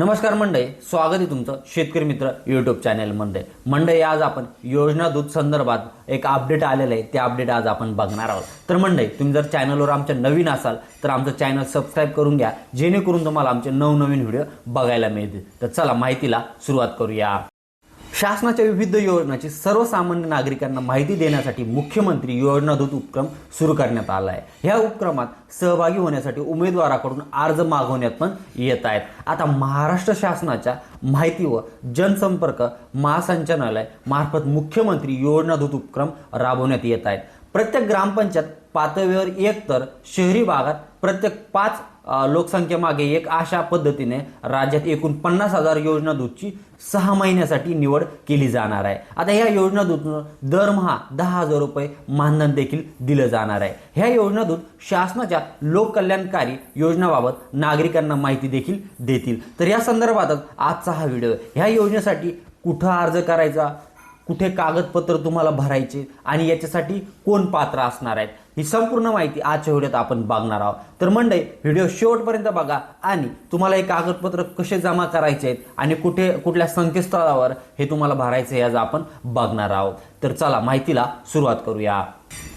नमस्कार मंडळी स्वागत आहे तुमचं शेतकरी मित्र युट्यूब चॅनेलमध्ये मंडळी आज आपण योजना दूध संदर्भात एक अपडेट आलेलं आहे. ते अपडेट आज आपण बघणार आहोत. तर मंडळी तुम्ही जर चॅनलवर आमच्या नवीन असाल तर आमचं चॅनल सबस्क्राईब करून घ्या. जेणेकरून तुम्हाला आमचे नवनवीन व्हिडिओ बघायला मिळतील. तर चला माहितीला सुरुवात करूया. शासनाच्या विविध योजनांची सर्वसामान्य नागरिकांना माहिती देण्यासाठी मुख्यमंत्री योजनादूत उपक्रम सुरू करण्यात आला आहे ह्या उपक्रमात सहभागी होण्यासाठी उमेदवाराकडून अर्ज मागवण्यात पण येत आहेत. आता महाराष्ट्र शासनाच्या माहिती व जनसंपर्क महासंचालनालय मार्फत मुख्यमंत्री योजनादूत उपक्रम राबवण्यात येत आहेत. प्रत्येक ग्रामपंचायत पातळीवर एक तर शहरी भागात प्रत्येक पाच लोकसंख्येमागे एक अशा पद्धतीने राज्यात एकूण पन्नास हजार योजना दूतची सहा महिन्यासाठी निवड केली जाणार आहे. आता ह्या योजना दूतनं दरमहा दहा हजार रुपये मानधन देखील दिलं जाणार आहे. ह्या योजना दूत शासनाच्या लोककल्याणकारी योजनाबाबत नागरिकांना माहिती देखील देतील. तर या संदर्भातच आजचा हा व्हिडिओ ह्या योजनेसाठी कुठं अर्ज करायचा कुठे कागदपत्र तुम्हाला भरायचे आणि याच्यासाठी कोण पात्र असणार आहेत ही संपूर्ण माहिती आजच्या व्हिडिओत आपण बघणार आहोत. तर मंडळी व्हिडिओ शेवटपर्यंत बघा आणि तुम्हाला हे कागदपत्र कसे जमा करायचे आहेत आणि कुठे कुठल्या संकेतस्थळावर हे तुम्हाला भरायचं आहे आपण बघणार आहोत. तर चला माहितीला सुरुवात करूया.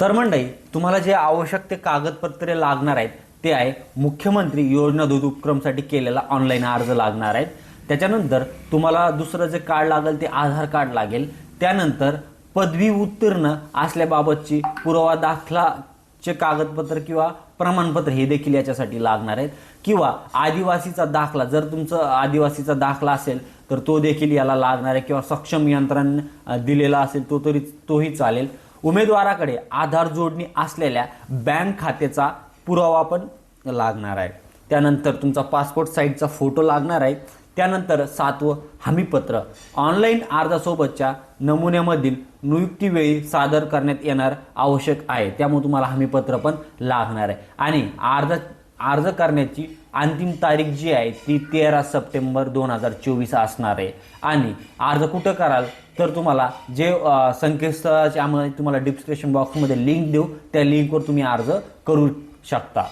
तर मंडळी तुम्हाला जे आवश्यक ते कागदपत्रे लागणार आहेत ते आहे मुख्यमंत्री योजना दूध उपक्रमसाठी केलेला ऑनलाईन अर्ज लागणार आहेत. त्याच्यानंतर तुम्हाला दुसरं जे कार्ड लागेल ते आधार कार्ड लागेल. त्यानंतर पदवी उत्तीर्ण असल्याबाबतची पुरावा दाखलाचे कागदपत्र किंवा प्रमाणपत्र हे देखील याच्यासाठी लागणार आहेत. किंवा आदिवासीचा दाखला जर तुमचं आदिवासीचा दाखला असेल तर तो देखील याला लागणार आहे. किंवा सक्षम यंत्रणा दिलेला असेल तो तरी तोही चालेल. उमेदवाराकडे आधार जोडणी असलेल्या बँक खात्याचा पुरावा पण लागणार आहे. त्यानंतर तुमचा पासपोर्ट साईजचा फोटो लागणार आहे. त्यानंतर सातवं हमीपत्र. ऑनलाईन अर्जासोबतच्या नमुन्यामधील नियुक्तीवेळी सादर करण्यात येणार आवश्यक आहे. त्यामुळे तुम्हाला हमीपत्र पण लागणार आहे. आणि अर्ज अर्ज करण्याची अंतिम तारीख जी आहे ती तेरा सप्टेंबर दोन हजार चोवीस असणार आहे. आणि अर्ज कुठं कराल तर तुम्हाला जे अ, संकेतस्थळाचे आम्हाला तुम्हाला डिस्क्रिप्शन बॉक्समध्ये लिंक देऊ त्या लिंकवर तुम्ही अर्ज करू शकता.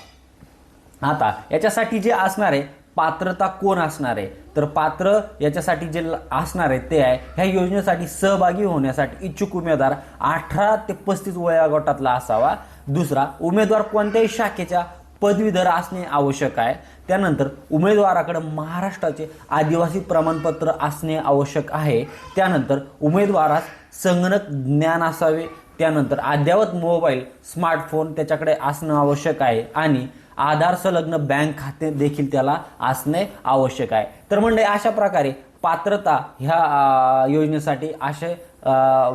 आता याच्यासाठी जे असणार आहे पात्रता कोण असणार आहे? तर पात्र याच्यासाठी जे असणार आहे ते आहे ह्या योजनेसाठी सहभागी होण्यासाठी इच्छुक उमेदवार अठरा ते पस्तीस वयागटातला असावा. दुसरा उमेदवार कोणत्याही शाखेच्या पदवीधर असणे आवश्यक आहे. त्यानंतर उमेदवाराकडे महाराष्ट्राचे आदिवासी प्रमाणपत्र असणे आवश्यक आहे. त्यानंतर उमेदवारास संगणक ज्ञान असावे. त्यानंतर अद्ययावत मोबाईल स्मार्टफोन त्याच्याकडे असणं आवश्यक आहे. आणि आधार संलग्न बँक खाते देखील त्याला असणे आवश्यक आहे. तर म्हणजे अशा प्रकारे पात्रता ह्या योजनेसाठी असे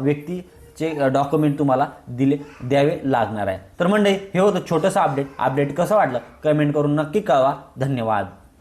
व्यक्ती व्यक्तीचे डॉक्युमेंट तुम्हाला दिले द्यावे लागणार आहे. तर म्हणजे हे होतं छोटंसं अपडेट. अपडेट कसं वाटलं? कमेंट करून नक्की कळवा. धन्यवाद.